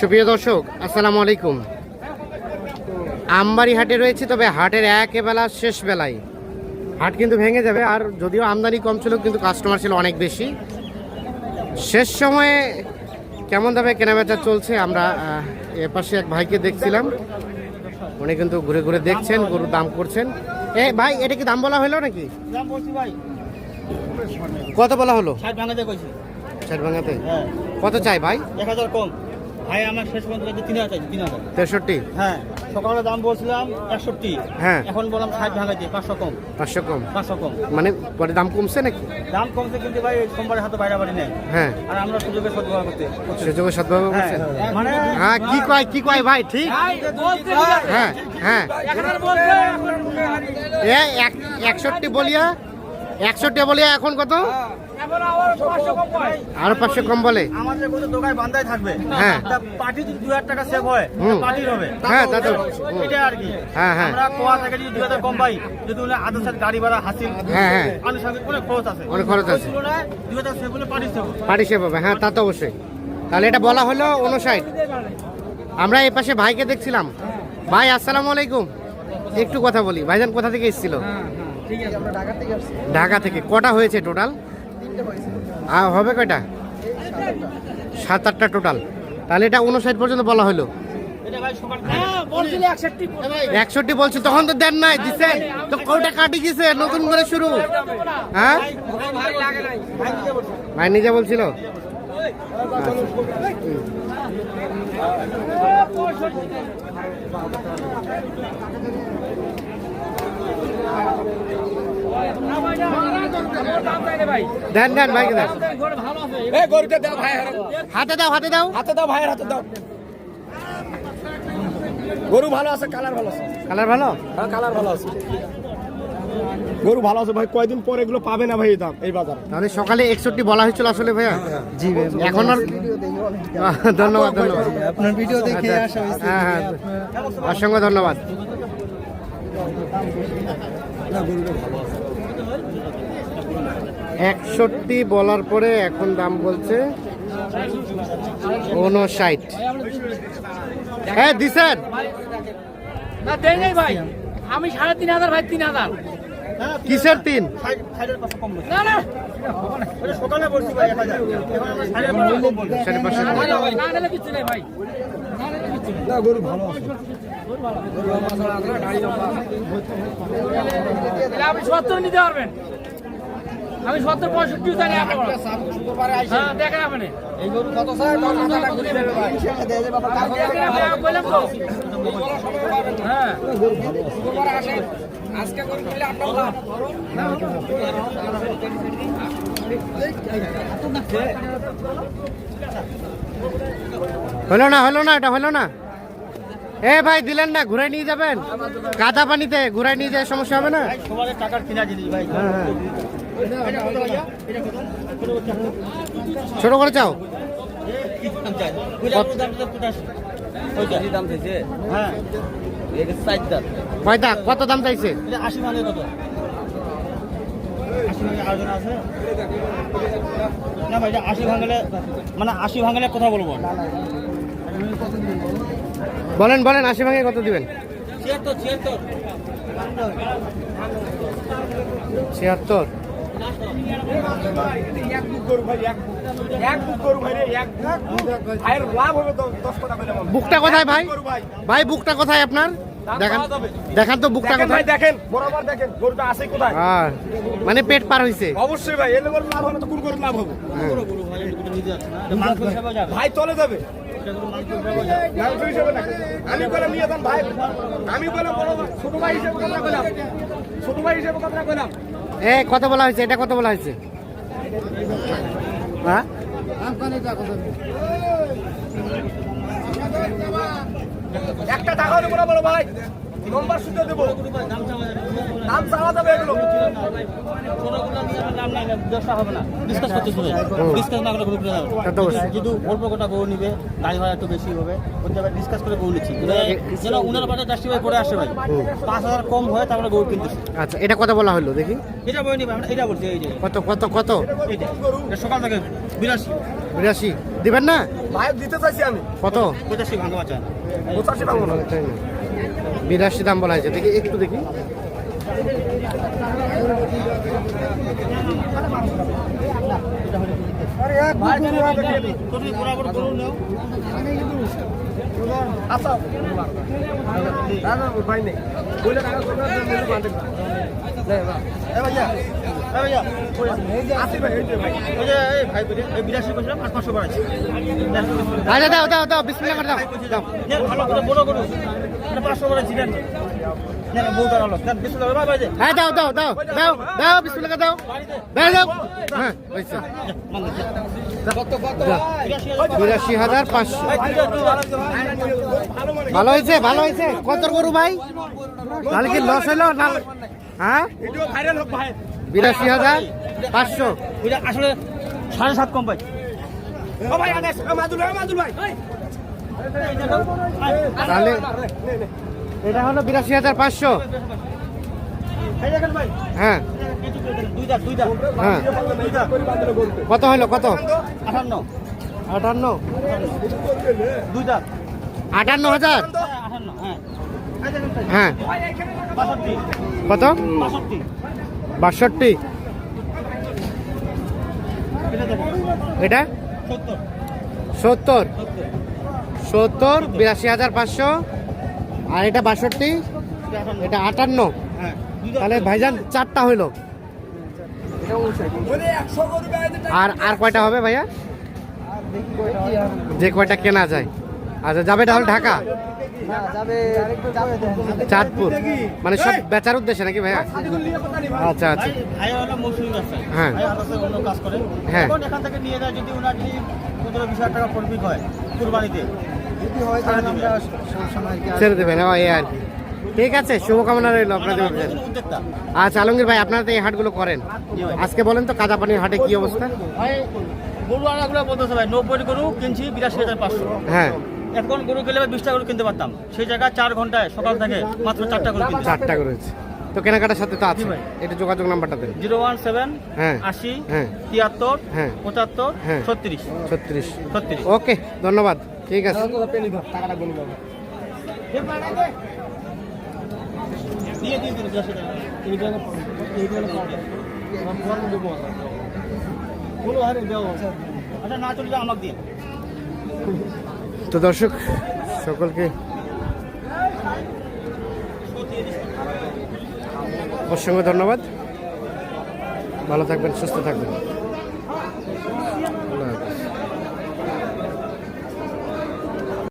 সুপ্রিয় দর্শক আসসালামু আলাইকুম। আমবাড়ি হাটে রয়েছে তবে হাটের একেবেলা শেষ বেলায়। হাট কিন্তু ভেঙে যাবে আর যদিও আমদানি কম ছিল কিন্তু কাস্টমার ছিল অনেক বেশি। শেষ সময়ে কেমন দামে কেনাবেচা চলছে আমরা আহ, এপাশে এক ভাইকে দেখছিলাম। উনি কিন্তু ঘুরে ঘুরে দেখছেন গরুর দাম করছেন। এ ভাই এটা কি দাম বলা হলো নাকি? কত বলা হলো? ষাট ভাঙাতে কইছি। ষাট ভাঙাতে? হ্যাঁ। কত চাই ভাই? এক হাজার কম। ভাই আমার শেষ পর্যন্ত তিন হাজার চাইছি তিন হাজার। তেষট্টি? হ্যাঁ সকালে দাম বলছিলাম একষট্টি। হ্যাঁ। এখন বললাম ষাট ভাঙাতে পাঁচশো কম। পাঁচশো কম। পাঁচশো কম। মানে পরে দাম কমছে নাকি? দাম কমছে কিন্তু ভাই সোমবারের হাতে বাইরে বাড়ি নেই। হ্যাঁ। আর আমরা সুযোগের সদ্ব্যবহার করতে সুযোগের সদ্ব্যবহার হ্যাঁ। করছেন মানে হ্যাঁ কি কয় কি কয় ভাই ঠিক? হ্যাঁ হ্যাঁ। একষট্টি বলিয়া একষট্টি বলিয়া এখন কত? আরও পাঁচশো কম বলে? আমাদের কোনো দোকায় বান্ধাই থাকবে। হ্যাঁ। তা পার্টি যদি দু হাজার টাকা সেভ হয় পার্টির হবে। হ্যাঁ, তা তো- এটা আর কি। হ্যাঁ, হ্যাঁ। আমরা কোয়া থেকে যদি দু হাজার কম পাই যদি আদার সাথে গাড়ি ভাড়া হাসিল হ্যাঁ, হ্যাঁ। আনুষঙ্গিক অনেক খরচ আছে। অনেক খরচ আছে। দু হাজার সেভ হলে পার্টি সেভ পাটি সে পাবে হ্যাঁ তা তো অবশ্যই। তাহলে এটা বলা হলো উনষাট আমরা এই পাশে ভাইকে দেখছিলাম। ভাই আসসালামু আলাইকুম। একটু কথা বলি। ভাইজান কোথা থেকে এসেছিল? ঢাকা থেকে। কটা হয়েছে টোটাল হবে কয়টা? সাত আটটা টোটাল তাহলে এটা উনষাট পর্যন্ত বলা হলো। একষট্টি বলছে, তখন তো দেন নাই দিচ্ছেন তো কৌটা কাটি গেছে নতুন করে শুরু? হ্যাঁ? ভাই নিজে বলছিল। দেন দেন ভাইকে দেন। এই গরুটা দাও ভাই হাতে দাও হাতে দাও। হাতে দাও ভাইয়ের হাতে দাও। গরু ভালো আছে কালার ভালো আছে? কালার ভালো? হ্যাঁ কালার ভালো আছে। গরু ভালো আছে ভাই কয়দিন পরে এগুলো পাবে না ভাই দাম এই বাজারে? তাহলে সকালে একষট্টি বলা হয়েছিল আসলে ভাইয়া? জি এখন আর ধন্যবাদ ধন্যবাদ। আপনার ভিডিও দেখে আচ্ছা, আসা হয়েছে হ্যাঁ হ্যাঁ। অসংখ্য ধন্যবাদ। একষট্টি বলার পরে এখন দাম বলছে উনষাট হ্যাঁ দিছেন? ভাই। আমি সাড়ে তিন হাজার ভাই তিন হাজার। কিসের তিন? আপনি সত্তর নিতে পারবেন। আমি সত্তর পঁয়ষট্টি জানি হ্যাঁ দেখেন আপনি? এই গরু কত চাই তোর মাথাটা ঘুরে যাবে ভাই দেখেন আপনি, আমি বললাম তো। হ্যাঁ। আজকে গরু কিনলে আপনার লাভ হলো না হলো না এটা হলো না। এ ভাই দিলেন না ঘুরাই নিয়ে যাবেন। কাদা পানিতে ঘুরাই নিয়ে যায় সমস্যা হবে না? সবার টাকার কিনা জিনিস ভাই। ছোট করে চাও? কত? দাম চাইছে? মানে আশি ভাঙলে কথা বলব বলেন বলেন, আশি ভাঙে কত দিবেন? ছিয়াত্তর। ছিয়াত্তর। বুকটা কোথায় ভাই? ভাই বুকটা কোথায় আপনার? দেখান। দেখান তো বুকটা ভাই কোথায়। দেখেন বরাবর দেখেন গরুটা আছে কোথায়? আর মানে পেট পার হইছে। অবশ্যই ভাই এলে গরু লাভ হবে তো কোন গরু লাভ হবে। হ্যাঁ। ভাই চলে যাবে। আমি বলে নিয়ে যান ভাই। আমি বলে বড় ছোট ভাই হিসেবে কথা বললাম ছোট ভাই হিসেবে কথা বললাম এ কত বলা হয়েছে, এটা কত বলা হয়েছে। হ্যাঁ? একটা টাকা দেবো না বড় ভাই নম্বর সুদ্ধ দেবো। দাম চাওয়া যাবে এগুলো। হবে না। ডিসকাস করতে হবে। ডিসকাস না গরু কিনে যাবে। কিন্তু অল্প কটা গরু নিবে গাড়ি ভাড়া একটু বেশি হবে। ওই জায়গায় ডিসকাস করে গরু নিচ্ছি। যেন উনার বাজার জাস্টিফাই করে আসে ভাই। পাঁচ হাজার কম হয় তারপরে গরু কিনতেছি। আচ্ছা এটা কত বলা হলো দেখি? এটা বই নিবে আমরা এটা বলছি এই যে। কত কত কত? সকাল থেকে বিরাশি। বিরাশি। দিবেন না? ভাই দিতে চাইছি আমি। কত? পঁচাশি ভাঙা বাচ্চা পঁচাশি পাবো না? বিরাশি দাম বলা হয়েছে। দেখি একটু দেখি। ভাই নেই বলে টাকা ভাইয়া আচ্ছা দাও দাও দাও, বিসমিল্লাহ করে দাও। ভালো করে বড় করুন পাঁচশো বাড়াচ্ছি নেন নেন বউটা ভালো নেন বিশ টাকা ভাই ভাই যে হ্যাঁ দাও দাও দাও দাও দাও বিসমিল্লাহ করে দাও দাও দাও। হ্যাঁ বিরাশি হাজার পাঁচশো। ভালো হয়েছে ভালো হয়েছে। কত গরু ভাই? তাহলে কি লস হইল না হ্যাঁ? বিরাশি হাজার পাঁচশো। আসলে সাড়ে সাত কম ভাই। তাহলে এটা হলো বিরাশি হাজার পাঁচশো। হ্যাঁ। হ্যাঁ। কত হলো কত? আঠান্ন আটান্ন। দুই আটান্ন হাজার? হ্যাঁ। হ্যাঁ। কত? বাষট্টি। এটা? সত্তর। সত্তর বিরাশি হাজার পাঁচশো। আর এটা বাষট্টি, এটা আটান্ন। তাহলে ভাইজান চারটা হইল। আর আর কয়টা হবে ভাইয়া? যে কয়টা কেনা যায়। আচ্ছা যাবে তাহলে ঢাকা? চাঁদপুর। মানে সব বেচার উদ্দেশ্যে নাকি ভাইয়া? আচ্ছা আচ্ছা। হ্যাঁ। হ্যাঁ। এখান থেকে নিয়ে যায় যদি ওনার পনেরো বিশ টাকা হয় কুরবানিতে। ছেড়ে দেবেন ও, এই আর কি। ঠিক আছে শুভকামনা রইল আপনাদের আচ্ছা আলমগীর ভাই আপনারা তো এই হাটগুলো করেন। আজকে বলেন তো কাদাপানির হাটে কি অবস্থা? ভাই গরু আনাগুলো বলতেছে ভাই নব্বই গরু কিনছি বিরাশি হাজার পাঁচশো। হ্যাঁ। এখন গরু গেলে বিশটা গরু কিনতে পারতাম। সেই জায়গায় চার ঘন্টায় সকাল থেকে মাত্র চারটা গরু কিনতে চারটা করেছে তো কেনাকাটার সাথে তো আছে। এটা যোগাযোগ নাম্বারটা দেন। জিরো ওয়ান সেভেন হ্যাঁ। আশি হ্যাঁ। তিয়াত্তর হ্যাঁ। পঁচাত্তর হ্যাঁ। ছত্রিশ। ছত্রিশ। ছত্রিশ। ওকে ধন্যবাদ। ঠিক আছে। আচ্ছা তো দর্শক সকলকে অসংখ্য ধন্যবাদ। ভালো থাকবেন সুস্থ থাকবেন।